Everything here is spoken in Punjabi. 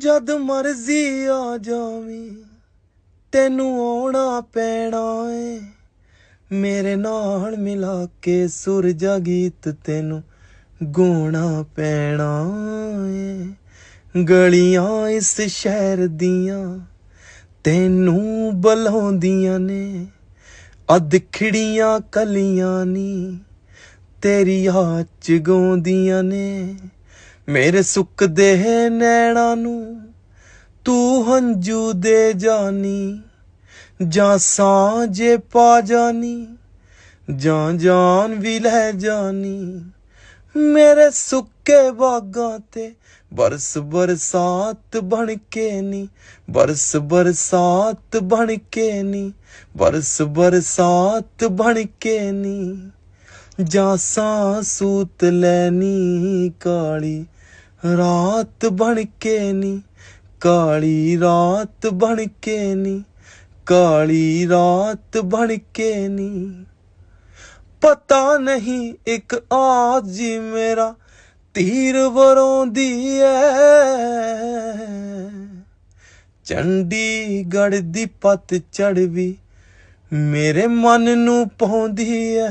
ਜਦ ਮਰਜ਼ੀ ਆ ਜਾਵੀਂ, ਤੈਨੂੰ ਆਉਣਾ ਪੈਣਾ ਏ। ਮੇਰੇ ਨਾਲ ਮਿਲਾ ਕੇ ਸੁਰਜਾ ਗੀਤ ਤੈਨੂੰ ਗਾਉਣਾ ਪੈਣਾ ਏ। ਗਲੀਆਂ ਇਸ ਸ਼ਹਿਰ ਦੀਆਂ ਤੈਨੂੰ ਬੁਲਾਉਂਦੀਆਂ ਨੇ ਅਧਖੜੀਆਂ ਕਲੀਆਂ ਨੀ ਤੇਰੀ ਆਚ ਗਾਉਂਦੀਆਂ ਨੇ। ਮੇਰੇ ਸੁੱਕਦੇ ਨੈਣਾ ਨੂੰ ਤੂੰ ਹੰਝੂ ਦੇ ਜਾਨੀ, ਜਾਂ ਸਾਂ ਜੇ ਪਾ ਜਾਨੀ, ਜਾਂ ਜਾਨ ਵੀ ਲੈ ਜਾਨੀ। ਮੇਰੇ ਸੁੱਕੇ ਬਾਗਾਂ ਤੇ ਬਰਸ ਬਰਸਾਤ ਬਣ ਕੇ ਨੀ, ਬਰਸ ਬਰਸਾਤ ਬਣ ਕੇ ਨੀ, ਬਰਸ ਬਰਸਾਤ ਬਣ ਕੇ ਨੀ। ਜਾਂ ਸਾਂ ਸੂਤ ਲੈਣੀ ਕਾਲੀ ਰਾਤ ਬਣ ਕੇ ਨੀ, ਕਾਲੀ ਰਾਤ ਬਣ ਕੇ ਨੀ, ਕਾਲੀ ਰਾਤ ਬਣ ਕੇ ਨੀ। ਪਤਾ ਨਹੀਂ ਇੱਕ ਆਸ ਜੀ ਮੇਰਾ ਤੀਰ ਵਰੋਂਦੀ ਐ। ਚੰਡੀਗੜ੍ਹ ਦੀ ਪੱਤ ਚੜ੍ਹ ਵੀ ਮੇਰੇ ਮਨ ਨੂੰ ਪਾਉਂਦੀ ਐ।